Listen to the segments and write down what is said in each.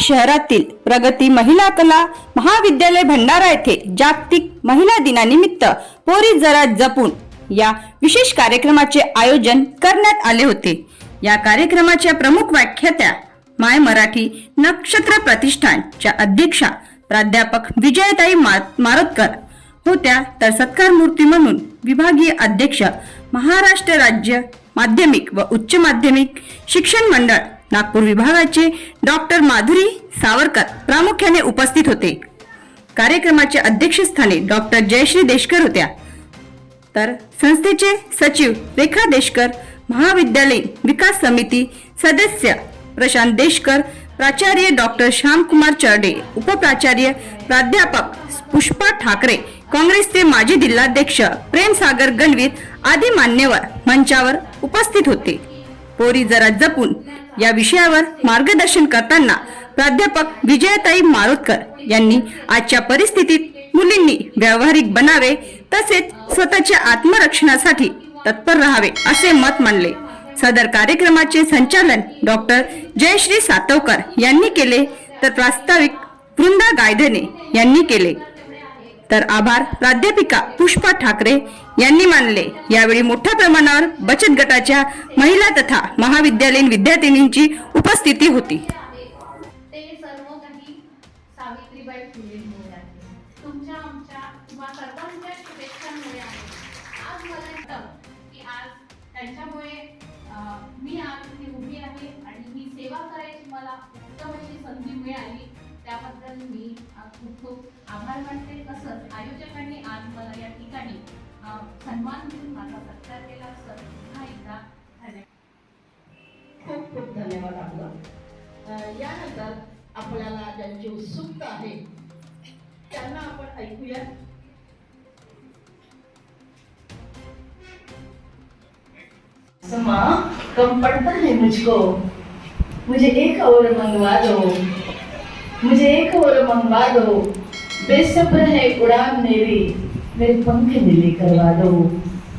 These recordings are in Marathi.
शहरातील प्रगती महिला कला महाविद्यालय भंडारा येथे जागतिक महिला दिनानिमित्त पोरी जरा जपून या विशेष कार्यक्रमाचे आयोजन करण्यात आले होते. या कार्यक्रमाच्या प्रमुख व्याख्यात्या माय मराठी नक्षत्र प्रतिष्ठानच्या अध्यक्षा प्राध्यापक विजयताई मा- मारोतकर होत्या. तर सत्कार मूर्ती म्हणून विभागीय अध्यक्ष महाराष्ट्र राज्य माध्यमिक व उच्च माध्यमिक शिक्षण मंडळ नागपूर विभागाचे डॉक्टर माधुरी सावरकर प्रामुख्याने उपस्थित होते. कार्यक्रमाचे अध्यक्षस्थानी डॉक्टर जयश्री देशकर होत्या. तर संस्थेचे सचिव रेखा देशकर महाविद्यालय विकास समिती सदस्य प्रशांत देशकर प्राचार्य डॉक्टर श्यामकुमार चर्डे उपप्राचार्य प्राध्यापक पुष्पा ठाकरे काँग्रेसचे माजी जिल्हाध्यक्ष प्रेमसागर गणवीर आदी मान्यवर मंचावर उपस्थित होते. पोरी जरा जपून या विषयावर मार्गदर्शन करताना प्राध्यापक विजयताई मारोतकर यांनी आजच्या परिस्थितीत मुलींनी व्यावहारिक बनावे तसेच स्वतःच्या आत्मरक्षणासाठी तत्पर राहावे असे मत मांडले. सदर कार्यक्रमाचे संचालन डॉक्टर जयश्री सातवकर यांनी केले तर प्रास्ताविक वृंदा गायधने यांनी केले. तर आभार. प्राध्यापिका पुष्पा ठाकरे यांनी मानले. यावेळी मोठ्या प्रमाणावर बचत गटाच्या महिला तथा महाविद्यालयीन विद्यार्थिनींची उपस्थिती होती. मला मी आज उभी आहे आणि ही सेवा करायची मला उत्तम अशी संधी मिळाली. त्याबद्दल मी खूप खूप आभार मानते. कसं आयोजकांनी आज मला या ठिकाणी सन्मान देऊन माझा सत्कार केला सर पुन्हा एकदा धन्यवाद खूप खूप धन्यवाद आपला. यानंतर आपल्याला ज्यांची उत्सुकता आहे त्यांना आपण ऐकूया. समा कम पड़ता है मुझको. मुझे एक और मंगवा दो. मुझे एक और मंगवा दो. बेसब्र है उड़ान मेरी मेरे पंख नीले करवा दो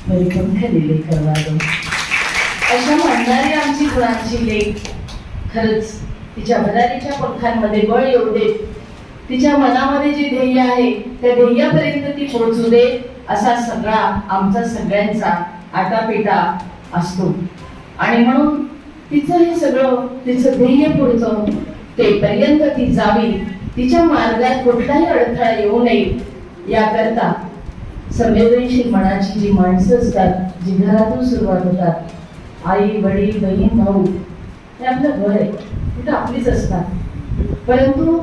मेरे पंख नीले करवा दो अशा म्हणणारी आमची गुणांची लेख खरंच तिच्या भरारीच्या पंखांमध्ये बळ येऊ दे तिच्या मनामध्ये जे ध्येय आहे त्या ध्येयापर्यंत ती पोहोचू दे असा सगळा आमचा सगळ्यांचा आटापिटा असतो आणि म्हणून तिचं हे सगळं तिचं ध्येय पुढचं ते पर्यंत ती जावी तिच्या मार्गात कुठलाही अडथळा येऊ नये याकरता संवेदनशील मनाची जी माणसं असतात जी घरातून सुरुवात होतात आई वडील बहीण भाऊ हे आपलं घर आहे. तिथं आपलीच असतात. परंतु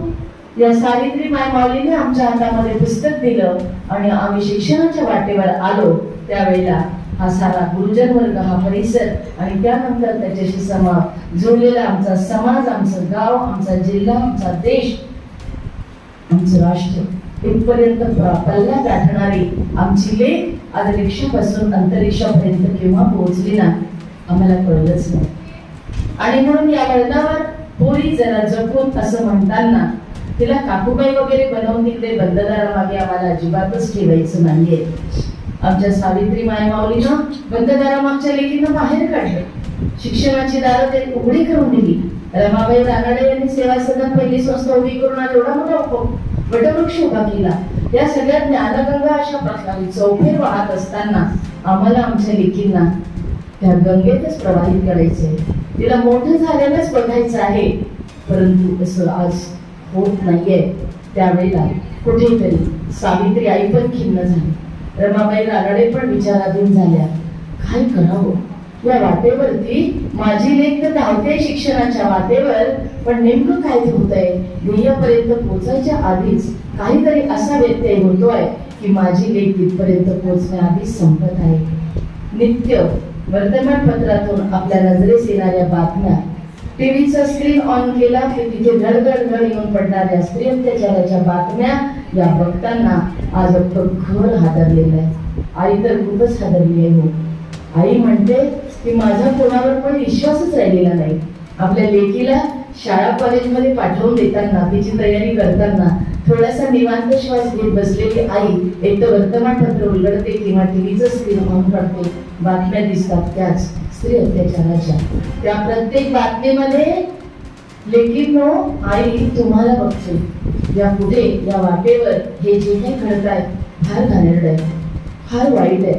या सावित्री माय माऊलीने आमच्या हातामध्ये पुस्तक दिलं आणि आम्ही शिक्षणाच्या वाटेवर आलो त्यावेळेला हा सारा गुरुजन वर्ग हा परिसर आणि त्यानंतर त्याच्याशी समा जोडलेला आमचा समाज आमचं गाव आमचा जिल्हा आमचा देश आमचं राष्ट्र इथपर्यंत प- पल्ला गाठणारी आमची लेख आज रिक्षापासून अंतरिक्षापर्यंत केव्हा पोहोचली ना आम्हाला कळलंच नाही. आणि म्हणून या वळणावर पोरी जरा जपून असं म्हणताना तिला काकूबाई वगैरे बनवून तिकडे बंददारामागे आम्हाला अजिबातच ठेवायचं नाहीये. आमच्या सावित्री मायमाऊलीनं बंददारामागच्या लेकीनं बाहेर काढलं. शिक्षणाची दारं ते उघडी करून दिली. रमाबाई रानडे यांनी सेवा सदन पहिली संस्था उभी करून एवढा मोठा वटवृक्ष उभा केला. या सगळ्या ज्ञानगंगा अशा प्रकारे चौफेर वाहत असताना आम्हाला आमच्या लेकींना त्या गंगेतच प्रवाहित करायचे तिला मोठं झाल्यानंच बघायचं आहे. परंतु असं आज होत नाहीये. त्यावेळेला कुठेतरी सावित्री आई पण खिन्न झाली. रमाबाई रानडे पण विचाराधीन झाल्या. काय करावं? या वाटेवरती माझी लेख तर धावते शिक्षणाच्या वाटेवर पण नेमकं काय होतंय ध्येयापर्यंत पोहोचायच्या आधीच काहीतरी असा व्यत्यय होतोय की माझी लेख तिथपर्यंत पोहोचण्याआधीच संपत आहे. नित्य वर्तमानपत्रातून आपल्या नजरेस येणाऱ्या बातम्या. टीव्हीचा स्क्रीन ऑन केला की तिथे धडधड धड येऊन पडणाऱ्या स्त्री अत्याचाराच्या बातम्या या बघताना आज अख्खं घर हादरलेलं आहे. आई तर खूपच हादरली आहे हो. आई म्हणते की माझा कोणावर पण विश्वासच राहिलेला नाही. आपल्या लेकीला शाळा कॉलेजमध्ये पाठवून देताना तिची तयारी करताना थोडासा निवांत श्वास घेत बसलेली आई एक तर वर्तमानपत्र उलगडते किंवा टीव्हीचं स्क्रीन ऑन करते. बातम्या दिसतात त्याच स्त्री अत्याचाराच्या. त्या प्रत्येक बातमीमध्ये लेकिन नो आई तुम्हाला बघते. या पुढे या वाटेवर हे जे काही घडत आहे फार घाणेरड आहे फार वाईट आहे.